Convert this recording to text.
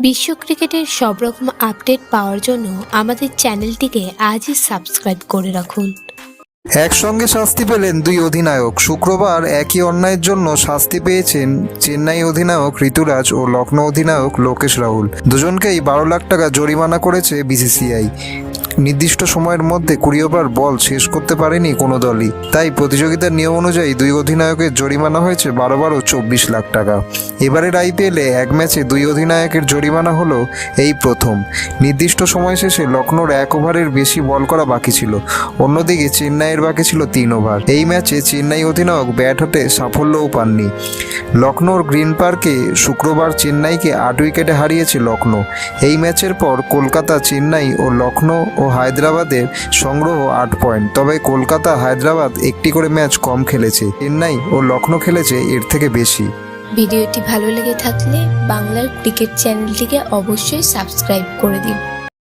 বিশ্ব ক্রিকেটের সব রকম আপডেট পাওয়ার জন্য আমাদের চ্যানেলটিকে আজই সাবস্ক্রাইব করে রাখুন। একসঙ্গে শাস্তি পেলেন দুই অধিনায়ক। শুক্রবার একই অন্যায়ের জন্য শাস্তি পেয়েছেন চেন্নাই অধিনায়ক ঋতুরাজ ও লখনৌ অধিনায়ক লোকেশ রাহুল। দুজনকেই বারো লাখ টাকা জরিমানা করেছে বিসিসিআই। নির্দিষ্ট সময়ের মধ্যে কুড়ি ওভার বল শেষ করতে পারেনি কোনো দলই। তাই প্রতিযোগিতার নিয়ম অনুযায়ী দুই অধিনায়কের জরিমানা হয়েছে বারো বারো চব্বিশ লাখ টাকা। এবারের আইপিএলে এক ম্যাচে দুই অধিনায়কের জরিমানা হলো এই প্রথম। নির্দিষ্ট সময় শেষে লখনৌর এক ওভারের বেশি বল করা বাকি ছিল। অন্যদিকে চেন্নাইয়ের বাকি ছিল তিন ওভার। এই ম্যাচে চেন্নাই অধিনায়ক ব্যাট হতে সাফল্যও পাননি। লখনৌর গ্রিন পার্কে শুক্রবার চেন্নাইকে আট উইকেটে হারিয়েছে লখনৌ এই ম্যাচের পর কলকাতা, চেন্নাই ও লখনৌ ও হায়দ্রাবাদের সংগ্রহ আট পয়েন্ট। তবে কলকাতা হায়দ্রাবাদ একটি করে ম্যাচ কম খেলেছে। চেন্নাই ও লখনৌ খেলেছে এর থেকে বেশি। ভিডিওটি ভালো লেগে থাকলে বাংলার ক্রিকেট চ্যানেলটিকে অবশ্যই সাবস্ক্রাইব করে দিন।